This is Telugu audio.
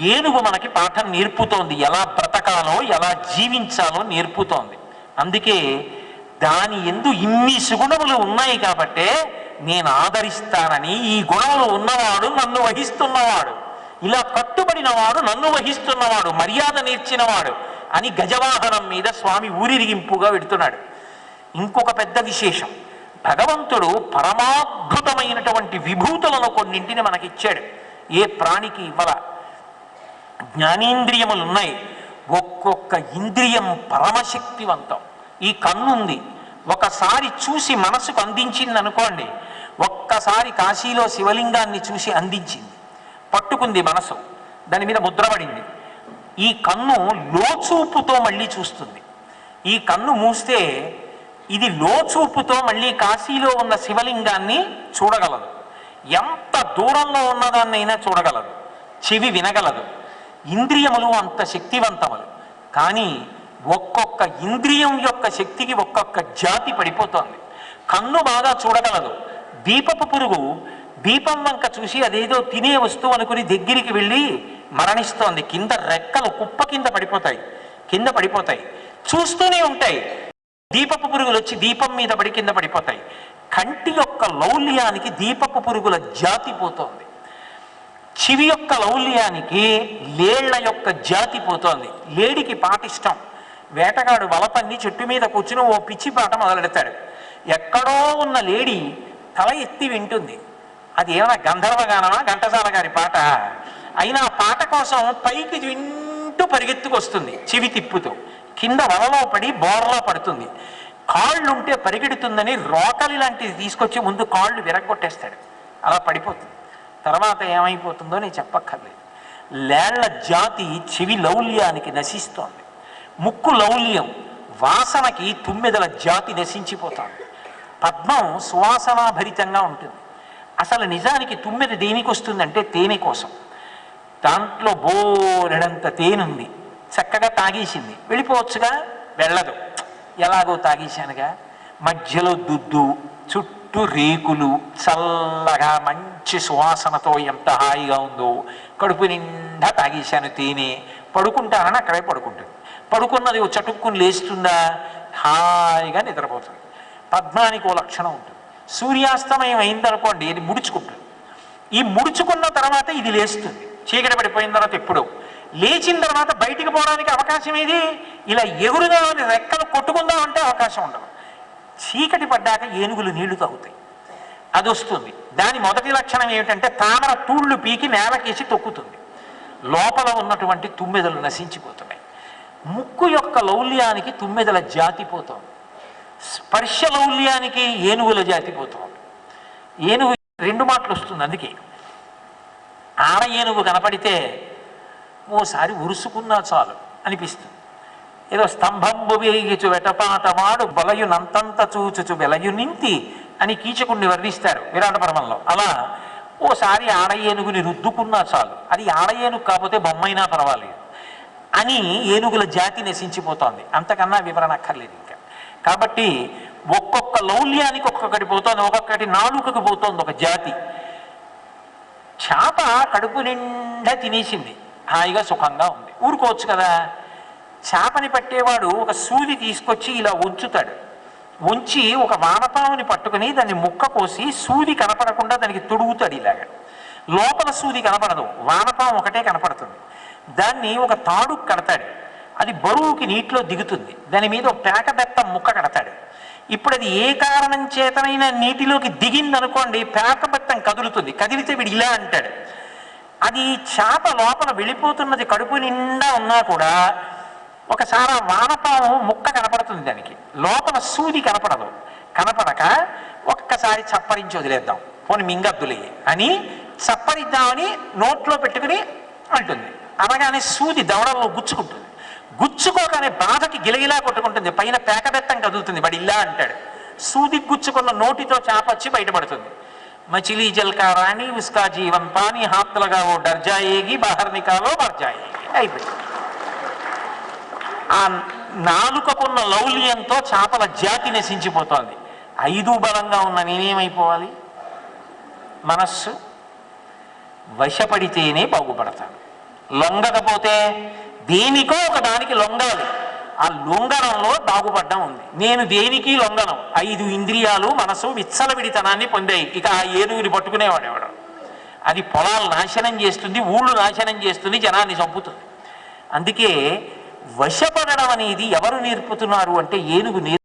ఏనుగు మనకి పాఠం నేర్పుతోంది. ఎలా బ్రతకాలో ఎలా జీవించాలో నేర్పుతోంది. అందుకే దాని ఎందు ఇన్ని సుగుణములు ఉన్నాయి కాబట్టే నేను ఆదరిస్తానని ఈ గుణములు ఉన్నవాడు నన్ను వహిస్తున్నవాడు. ఇలా కట్టుబడినవాడు నన్ను వహిస్తున్నవాడు మర్యాద నేర్చినవాడు అని గజవాహనం మీద స్వామి ఊరిరిగింపుగా పెడుతున్నాడు. ఇంకొక పెద్ద విశేషం. భగవంతుడు పరమాద్భుతమైనటువంటి విభూతులను కొన్నింటిని మనకిచ్చాడు. ఏ ప్రాణికి ఇవ్వాల? జ్ఞానేంద్రియములు ఉన్నాయి ఒక్కొక్క ఇంద్రియం పరమశక్తివంతం. ఈ కన్నుంది. ఒకసారి చూసి మనసుకు అందించింది అనుకోండి ఒక్కసారి కాశీలో శివలింగాన్ని చూసి అందించింది. పట్టుకుంది మనసు. దాని మీద ముద్రపడింది ఈ కన్ను లోచూపుతో మళ్ళీ చూస్తుంది. ఈ కన్ను మూస్తే ఇది లోచూపుతో మళ్ళీ కాశీలో ఉన్న శివలింగాన్ని చూడగలదు. ఎంత దూరంలో ఉన్నదాన్నైనా చూడగలదు. చెవి వినగలదు. ఇంద్రియములు అంత శక్తివంతములు కానీ ఒక్కొక్క ఇంద్రియం యొక్క శక్తికి ఒక్కొక్క జాతి పడిపోతోంది. కన్ను బాగా చూడగలదు. దీపపు పురుగు దీపం వంక చూసి అదేదో తినే వస్తువు అనుకుని దగ్గరికి వెళ్ళి మరణిస్తోంది. కింద రెక్కలు కుప్ప కింద పడిపోతాయి. కింద పడిపోతాయి. చూస్తూనే ఉంటాయి. దీపపు పురుగులు వచ్చి దీపం మీద పడి కింద పడిపోతాయి. కంటి యొక్క లౌల్యానికి దీపపు పురుగుల జాతి పోతోంది. చెవి యొక్క లౌల్యానికి లేళ్ళ యొక్క జాతి పోతోంది. లేడికి పాటిష్టం వేటగాడు వలపన్ని చెట్టు మీద కూర్చుని ఓ పిచ్చి పాట మొదలెడతాడు. ఎక్కడో ఉన్న లేడి తల ఎత్తి వింటుంది. అది ఏమైనా గంధర్వగానమా ఘంటసాల గారి పాట? అయినా పాట కోసం పైకి వింటూ పరిగెత్తుకొస్తుంది చెవి తిప్పుతూ. కింద వలలో పడి బోర్లో పడుతుంది. కాళ్ళుంటే పరిగెడుతుందని రోకలి లాంటిది తీసుకొచ్చి ముందు కాళ్ళు విరగొట్టేస్తాడు అలా పడిపోతుంది. తర్వాత ఏమైపోతుందో నేను చెప్పక్కర్లేదు. లేళ్ళ జాతి చెవి లౌల్యానికి నశిస్తోంది. ముక్కు లౌల్యం వాసనకి తుమ్మెదల జాతి నశించిపోతోంది. పద్మం సువాసనాభరితంగా ఉంటుంది. అసలు నిజానికి తుమ్మెద దేనికి వస్తుందంటే తేనె కోసం. దాంట్లో బోరెడంత తేనుంది చక్కగా తాగేసింది. వెళ్ళిపోవచ్చుగా? వెళ్ళదు. ఎలాగో తాగేశానుగా? మధ్యలో దుద్దు చుట్టూ రేకులు చల్లగా మంచి సువాసనతో ఎంత హాయిగా ఉందో కడుపు నిండా తాగేశాను తేనె. పడుకుంటానని అక్కడే పడుకుంటుంది. పడుకున్నది ఓ చటుక్కుని లేస్తుందా? హాయిగా నిద్రపోతుంది. పద్మానికి ఓ లక్షణం ఉంటుంది. సూర్యాస్తమయం అయిందనుకోండి ఇది ముడుచుకుంటుంది. ఈ ముడుచుకున్న తర్వాత ఇది లేస్తుంది. చీకటి పడిపోయిన తర్వాత ఎప్పుడో. లేచిన తర్వాత బయటికి పోవడానికి అవకాశం ఏది? ఇలా ఎగురుదామని రెక్కలు కొట్టుకుందామంటే అవకాశం ఉండదు. చీకటి పడ్డాక ఏనుగులు నీళ్ళు తాగుతాయి. అది వస్తుంది దాని మొదటి లక్షణం ఏమిటంటే తామర తూళ్ళు పీకి నేలకేసి తొక్కుతుంది. లోపల ఉన్నటువంటి తుమ్మెదలు నశించిపోతున్నాయి. ముక్కు యొక్క లౌల్యానికి తుమ్మెదల జాతి పోతోంది. స్పర్శ లౌల్యానికి ఏనుగుల జాతి పోతోంది. ఏనుగు రెండు మాటలు వస్తుంది అందుకే. ఆడ ఏనుగు కనపడితే ఓసారి ఉరుసుకున్నా చాలు అనిపిస్తుంది. ఏదో స్తంభంబు వేగిచు వెటపాటవాడు బలయునంతంత చూచుచు వెలయు నింతి అని కీచకుణ్ణి వర్ణిస్తారు విరాట పర్వంలో. అలా ఓసారి ఆడ ఏనుగుని రుద్దుకున్నా చాలు. అది ఆడ ఏనుగు కాకపోతే బొమ్మైనా పర్వాలేదు. అని ఏనుగుల జాతి నశించిపోతోంది. అంతకన్నా వివరణ అక్కర్లేదు ఇంకా. కాబట్టి ఒక్కొక్క లౌల్యానికి ఒక్కొక్కటి పోతోంది ఒక్కొక్కటి నాలుకకి పోతోంది ఒక జాతి. చేప కడుపు నిండా తినేసింది. హాయిగా సుఖంగా ఉంది. ఊరుకోవచ్చు కదా? చేపని పట్టేవాడు ఒక సూది తీసుకొచ్చి ఇలా ఉంచుతాడు. ఉంచి ఒక వానపాముని పట్టుకుని దాన్ని ముక్క కోసి సూది కనపడకుండా దానికి తొడుగుతాడు ఇలాగ. లోపల సూది కనపడదు వానపాము ఒకటే కనపడుతుంది. దాన్ని ఒక తాడు కడతాడు. అది బరువుకి నీటిలో దిగుతుంది. దాని మీద ఒక పేక బెత్తం ముక్క కడతాడు. ఇప్పుడు అది ఏ కారణం చేతనైనా నీటిలోకి దిగిందనుకోండి పేక బెత్తం కదులుతుంది. కదిలితే వీడు ఇలా అంటాడు. అది చేప లోపల వెళ్ళిపోతున్నది కడుపు నిండా ఉన్నా కూడా ఒకసారి ఆ వానపాము ముక్క కనపడుతుంది దానికి. లోపల సూది కనపడదు. కనపడక ఒక్కసారి చప్పరించి వదిలేద్దాం. పోని మింగద్దులే అని చప్పరిద్దామని నోట్లో పెట్టుకుని అంటుంది. అనగానే సూది దవడల్లో గుచ్చుకుంటుంది. గుచ్చుకోగానే బాధకి గిలగిలా కొట్టుకుంటుంది. పైన పేకబెత్తం కదులుతుంది. వాడు ఇలా అంటాడు. సూది గుచ్చుకున్న నోటితో చేప వచ్చి బయటపడుతుంది. మచిలీ జల్కా రాణి ఉస్కా జీవన్ పాని హాత్లుగా ఓ డర్జాయేగి బహర్నికాలో బర్జాయేగి. అయిపోయింది. ఆ నాలుకకున్న లౌల్యంతో చేపల జాతి నశించిపోతోంది. ఐదు బలంగా ఉన్న నేనేమైపోవాలి? మనస్సు వశపడితేనే బాగుపడతాను. లొంగకపోతే దేనికో ఒక దానికి లొంగాలి. ఆ లొంగనంలో బాగుపడ్డం ఉంది. నేను దేనికి లొంగనం? ఐదు ఇంద్రియాలు మనసు విచ్చలవిడితనాన్ని పొందాయి. ఇక ఆ ఏనుగుని పట్టుకునేవాడు ఎవడు? అది పొలాలు నాశనం చేస్తుంది ఊళ్ళు నాశనం చేస్తుంది జనాన్ని చంపుతుంది. అందుకే వశపడడం అనేది ఎవరు నేర్పుతున్నారు అంటే ఏనుగు నేర్పు